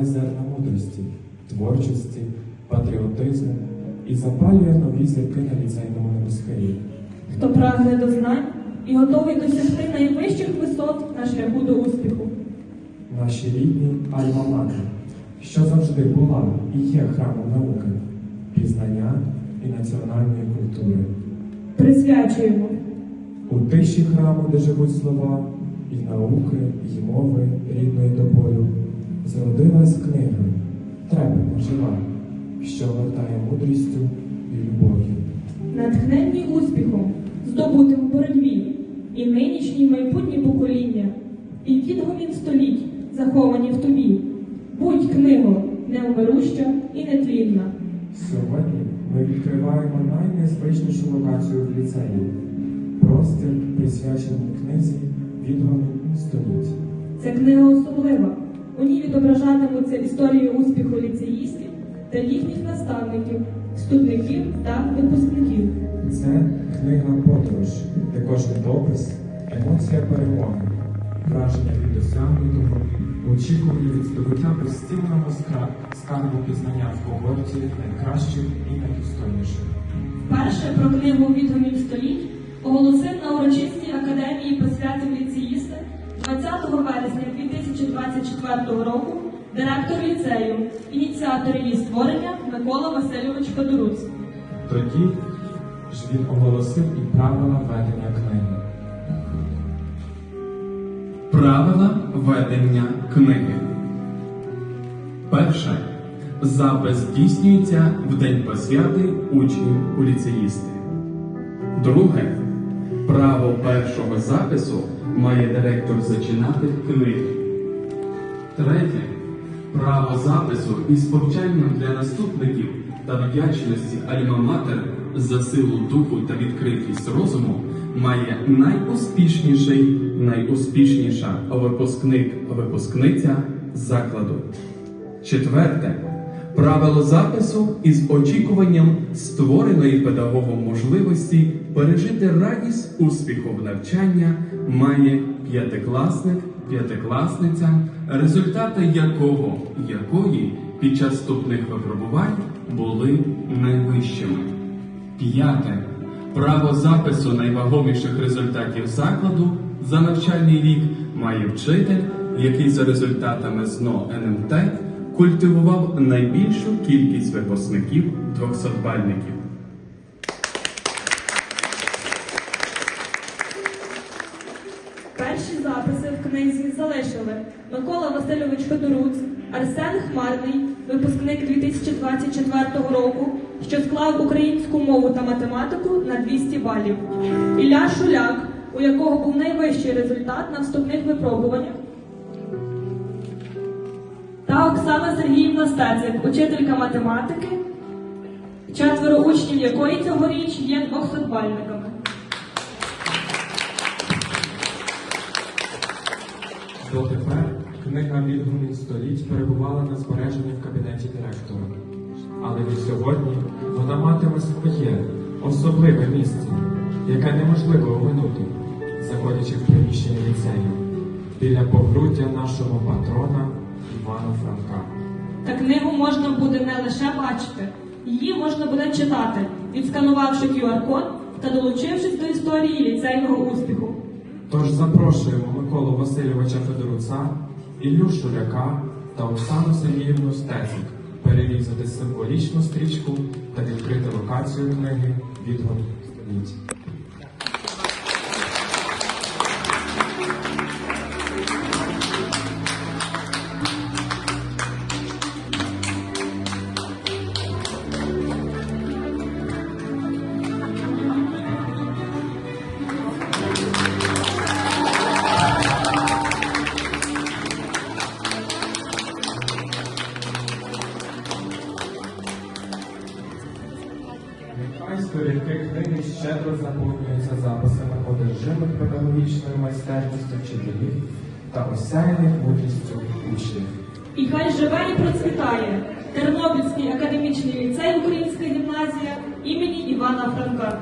посіває зерна мудрості, творчості, патріотизму і запалює нові зірки на ліцейному небосхилі. хто прагне до знань і готовий досягти найвищих висот на шляху до успіху. Наші рідні альма-матер, що завжди була і є храмом науки, пізнання і національної культури. Присвячуємо У тиші храму, де живуть слова, і науки, і мови рідної до болю, зародилась книга, трепетна жива, що гортає мудрістю і любов'ю. натхненні успіхом, здобутим в боротьбі, і нинішні й майбутні покоління, і відгомін століть, заховані в тобі. Будь книго, невмируща і нетлінна. Сьогодні ми відкриваємо найнезвичнішу локацію в ліцеї простір, присвячений книзі відгомін століть. Ця книга особлива. У ній відображатимуться історії успіху ліцеїстів та їхніх наставників, вступників та випускників. Це книга подорож, де кожен допис емоція перемоги, враження від досягнутого, очікування від здобуття безцінного скра- скарбу пізнання в когорті найкращих і найдостойніших. Перше про книгу відгомін століть оголосив на урочистій академії посвятив ліцеїсти 20 вересня 2024 року директор ліцею, ініціатор її створення Микола Васильович Федоруць. Тоді ж він оголосив і правила ведення книги. Правила ведення книги. Перше. Запис здійснюється в день посвяти учнів у ліцеїсти. Друге. Право першого запису має директор зачинати книги. Третє. Право запису із повчанням для наступників та вдячності Альма-Матер за силу духу та відкритість розуму має найуспішніший, найуспішніша випускник-випускниця закладу. Четверте. Правило запису із очікуванням створеної педагогом можливості пережити радість успіху в навчання має п'ятикласник, п'ятикласниця, результати якого якої під час вступних випробувань були найвищими. П'яте. Право запису найвагоміших результатів закладу за навчальний рік має вчитель, який за результатами ЗНО НМТ культивував найбільшу кількість випускників 200-бальників. Книзі Микола Васильович Федоруц, Арсен Хмарний, випускник 2024 року, що склав українську мову та математику на 200 балів. Ілля Шуляк, у якого був найвищий результат на вступних випробуваннях. Та Оксана Сергіївна Стецик, учителька математики, четверо учнів якої цьогоріч є 200-бальниками. Дотепер книга відгумін століть перебувала на збереженні в кабінеті директора. Але від сьогодні вона матиме своє особливе місце, яке неможливо оминути, заходячи в приміщення ліцею біля погруддя нашого патрона Івана Франка. Та книгу можна буде не лише бачити, її можна буде читати, відсканувавши QR-код та долучившись до історії ліцейного успіху. Тож запрошуємо Миколу Васильовича Федоруца, Іллю Шуляка та Оксану Сергіївну Стецик перерізати символічну стрічку та відкрити локацію книги «Відгомін століть». Сторінки книги щедро заповнюються записами одержимих педагогічною майстерністю вчителів та осяяних мудрістю учнів. І хай живе і процвітає Тернопільський академічний ліцей Українська гімназія імені Івана Франка.